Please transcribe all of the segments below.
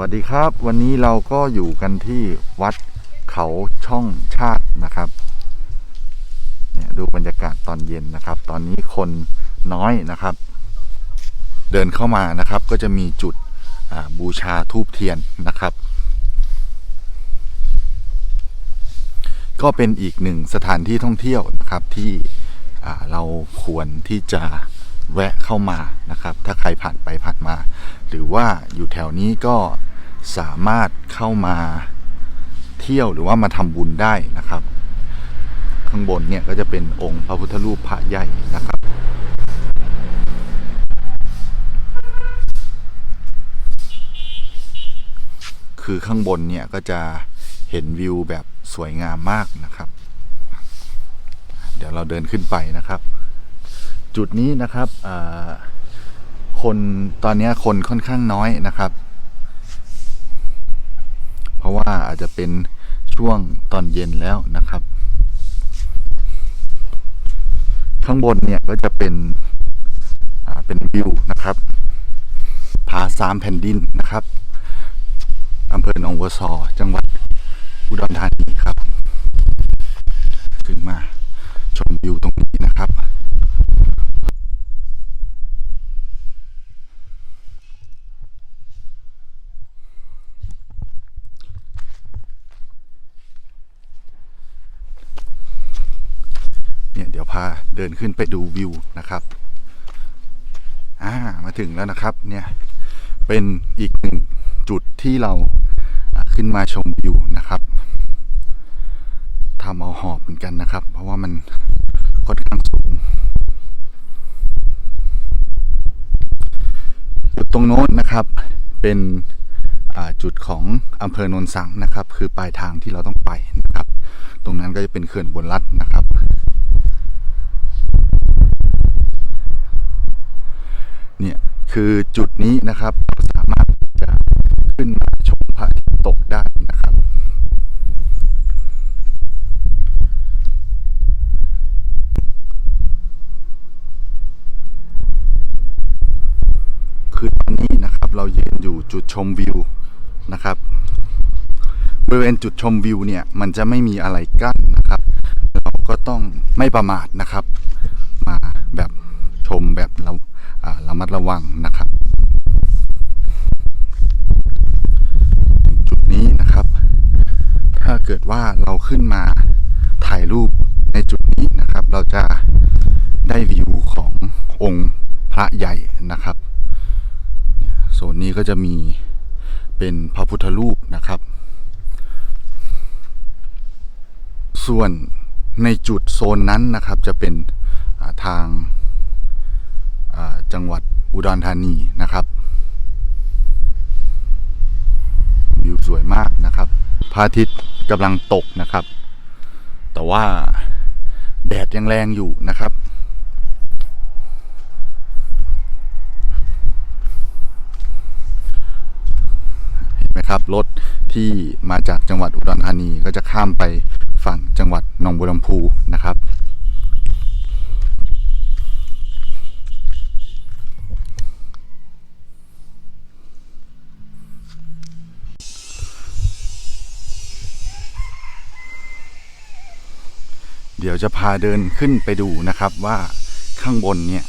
วัสดีครับ วันนี้เราก็อยู่กันที่วัดเขาช่องชาตินะครับเนี่ยดูบรรยากาศตอนเย็นนะครับ ตอนนี้คนน้อยนะครับ เดินเข้ามานะครับ ก็จะมีจุดบูชาทูบเทียนนะครับ ก็เป็นอีกหนึ่งสถานที่ท่องเที่ยวนะครับที่เราควรที่จะ แวะเข้ามานะครับ ถ้าใครผ่านไปผ่านมา หรือว่าอยู่แถวนี้ก็สามารถเข้ามาเที่ยวหรือว่ามาทำบุญได้นะครับ ข้างบนเนี่ยก็จะเป็นองค์พระพุทธรูปพระใหญ่นะครับคือข้างบนเนี่ยก็จะเห็นวิวแบบสวยงามมากนะครับ เดี๋ยวเราเดินขึ้นไปนะครับ จุดนี้นะครับคนตอนนี้คนค่อนข้างน้อยนะครับ เพราะว่าอาจจะเป็นช่วงตอนเย็นแล้วนะครับ ข้างบนเนี่ยก็จะเป็นเป็นวิวนะครับผาสามแผ่นดินนะครับอำเภอหนองบัวซอจังหวัดอุดรธานีครับ ขึ้นมาชมวิวตรงนี้นะครับ เนี่ยเดี๋ยว พาเดินขึ้นไปดูวิวนะครับ อ่า มาถึงแล้วนะครับ เนี่ย เป็นอีกหนึ่งจุดที่เราขึ้นมาชมวิวนะครับทำเอาหอบเหมือนกันนะครับ เพราะว่ามันค่อนข้างสูง จุดตรงโน้นนะครับ เป็นจุดของอำเภอโนนสังนะครับ คือปลายทางที่เราต้องไปนะครับ ตรงนั้นก็จะเป็นเขื่อนบนรัฐนะครับ คือจุดนี้นะครับสามารถจะขึ้นมาชมพระอาทิตย์ตกได้นะครับ คือตอนนี้นะครับเรายืนอยู่จุดชมวิวนะครับบริเวณจุดชมวิวเนี่ยมันจะไม่มีอะไรกั้นนะครับ เราก็ต้องไม่ประมาทนะครับ มาแบบชมแบบเราอ่า ระมัดระวังนะครับจุดนี้นะครับ ถ้าเกิดว่าเราขึ้นมาถ่ายรูปในจุดนี้นะครับ เราจะได้วิวขององค์พระใหญ่นะครับโซนนี้ก็จะมีเป็นพระพุทธรูปนะครับ ส่วนในจุดโซนนั้นนะครับจะเป็นทาง จังหวัดอุดรธานีนะครับวิวสวยมากนะครับพระอาทิตย์กำลังตกนะครับ แต่ว่าแดดยังแรงอยู่นะครับ เห็นไหมครับรถที่มาจากจังหวัดอุดรธานีก็จะข้ามไปฝั่งจังหวัดหนองบัวลำพูนะครับ ดี๋ยวจะพาเดินขึ้นไปดูนะครับว่าข้างบนเนี่ย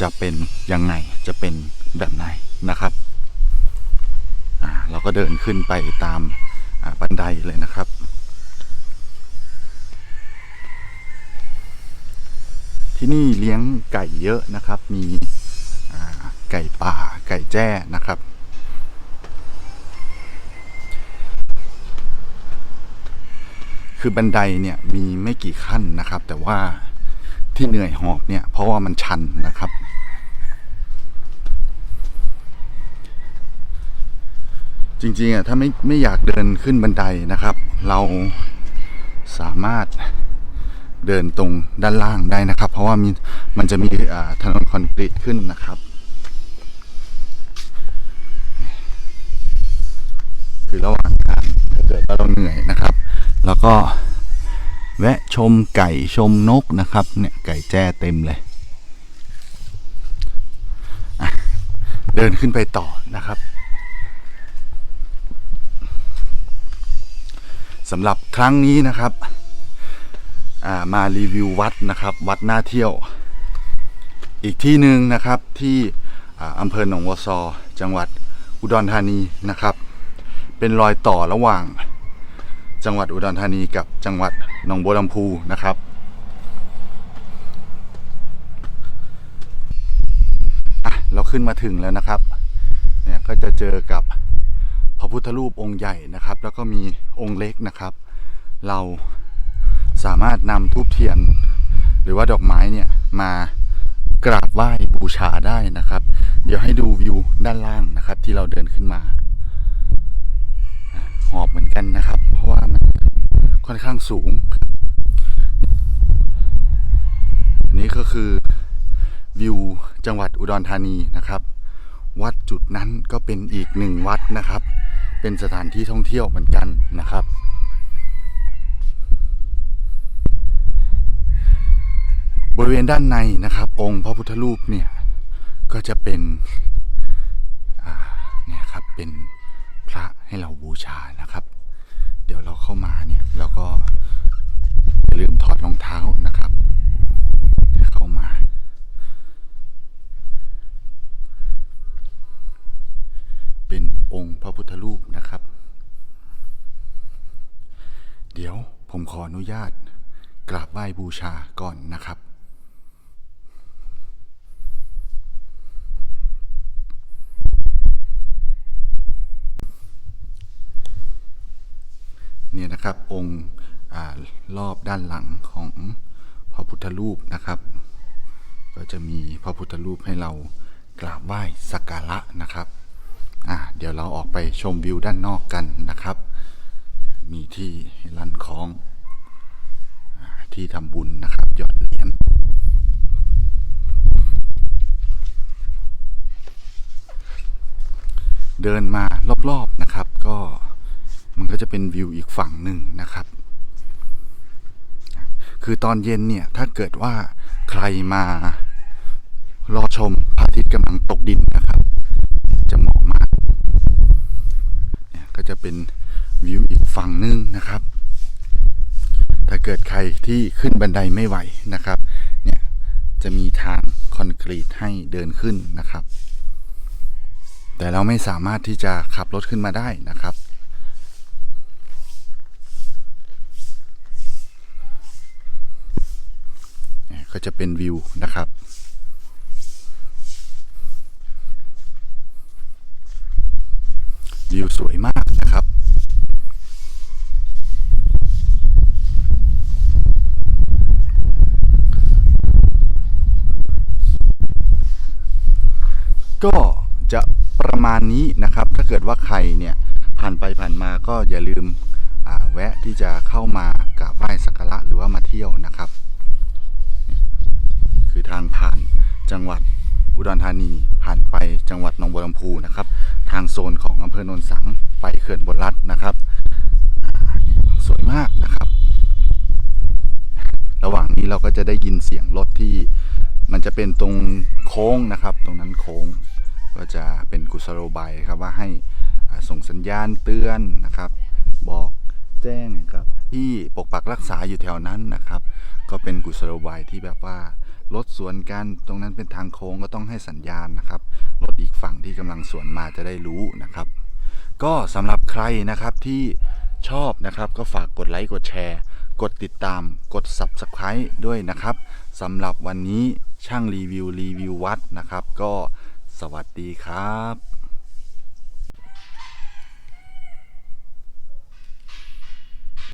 จะเป็นยังไงจะเป็นแบบไหนนะครับอ่าเราก็เดินขึ้นไปตามอ่าบันไดเลยนะครับ ที่นี่เลี้ยงไก่เยอะนะครับ มีอ่าไก่ป่าไก่แจ้นะครับ คือบันไดเนี่ยมีไม่กี่ขั้นนะครับ แต่ว่าที่เหนื่อยหอบเนี่ย เพราะว่ามันชันนะครับ จริงๆอะถ้าไม่ไม่อยากเดินขึ้นบันไดนะครับ เราสามารถเดินตรงด้านล่างได้นะครับ เพราะว่ามีมันจะมีถนนคอนกรีตขึ้นนะครับ คือระหว่างทางถ้าเกิดว่าเราเหนื่อยนะครับ แล้วก็แวะชมไก่ชมนกนะครับ เนี่ยไก่แจ้เต็มเลย เดินขึ้นไปต่อนะครับสำหรับครั้งนี้นะครับมารีวิววัดนะครับ วัดหน้าเที่ยว อีกที่หนึ่งนะครับที่อำเภอหนองวัวซอ จังหวัดอุดรธานีนะครับ เป็นรอยต่อระหว่าง จังหวัดอุดรธานีกับจังหวัดหนองบัวลำพูนะครับ เราขึ้นมาถึงแล้วนะครับ เนี่ยก็จะเจอกับพระพุทธรูปองค์ใหญ่นะครับ แล้วก็มีองค์เล็กนะครับ เราสามารถนำทูบเทียน หรือว่าดอกไม้เนี่ยมากราบไหว้บูชาได้นะครับ เดี๋ยวให้ดูวิวด้านล่างนะครับ ที่เราเดินขึ้นมาหอบเหมือนกันนะครับ ค่อนข้างสูง อันนี้ก็คือวิวจังหวัดอุดรธานีนะครับ วัดจุดนั้นก็เป็นอีกหนึ่งวัดนะครับ เป็นสถานที่ท่องเที่ยวเหมือนกันนะครับ บริเวณด้านในนะครับ องค์พระพุทธรูปเนี่ยก็จะเป็นเนี่ยครับเป็นพระให้เราบูชานะครับ ดี๋ยวเราเข้ามาเนี่ยเราก็อย่าลืมถอดรองเท้านะครับ เข้ามา เป็นองค์พระพุทธรูปนะครับ เดี๋ยวผมขออนุญาตกราบไหว้บูชาก่อนนะครับ เนี่ยนะครับองค์รอบด้านหลังของพระพุทธรูปนะครับ ก็จะมีพระพุทธรูปให้เรากราบไหว้สักการะนะครับอะเดี๋ยวเราออกไปชมวิวด้านนอกกันนะครับ มีที่ให้ลั่นคลองอที่ทำบุญนะครับหยอดเหรียญเดินมารอบๆนะครับก็ มันก็จะเป็นวิวอีกฝั่งหนึ่งนะครับ คือตอนเย็นเนี่ยถ้าเกิดว่าใครมารอชมพระอาทิตย์กำลังตกดินนะครับ จะเหมาะมากเนี่ยก็จะเป็นวิวอีกฝั่งหนึ่งนะครับ ถ้าเกิดใครที่ขึ้นบันไดไม่ไหวนะครับ เนี่ยจะมีทางคอนกรีตให้เดินขึ้นนะครับ แต่เราไม่สามารถที่จะขับรถขึ้นมาได้นะครับ เนี่ย ก็จะเป็นวิวนะครับ วิวสวยมากนะครับก็จะประมาณนี้นะครับ ถ้าเกิดว่าใครเนี่ยผ่านไปผ่านมาก็อย่าลืมแวะที่จะเข้ามากราบไหว้สักการะหรือว่ามาเที่ยวนะครับ คือทางผ่านจังหวัดอุดรธานีผ่านไปจังหวัดหนองบัวลำพูนะครับ ทางโซนของอำเภอโนนสังไปเขื่อนบนรัฐนะครับนี่สวยมากนะครับ ระหว่างนี้เราก็จะได้ยินเสียงรถที่มันจะเป็นตรงโค้งนะครับ ตรงนั้นโค้งก็จะเป็นกุศโลบายครับว่าให้ส่งสัญญาณเตือนนะครับ บอกแจ้งกับที่ปกปักรักษาอยู่แถวนั้นนะครับ ก็เป็นกุศโลบายที่แบบว่า รถสวนกันตรงนั้นเป็นทางโค้งก็ต้องให้สัญญาณนะครับรถอีกฝั่งที่กำลังสวนมาจะได้รู้นะครับ ก็สำหรับใครนะครับที่ชอบนะครับก็ฝากกดไลค์กดแชร์ กดติดตามกด Subscribe ด้วยนะครับสำหรับวันนี้ช่างรีวิวรีวิววัดนะครับ ก็สวัสดีครับ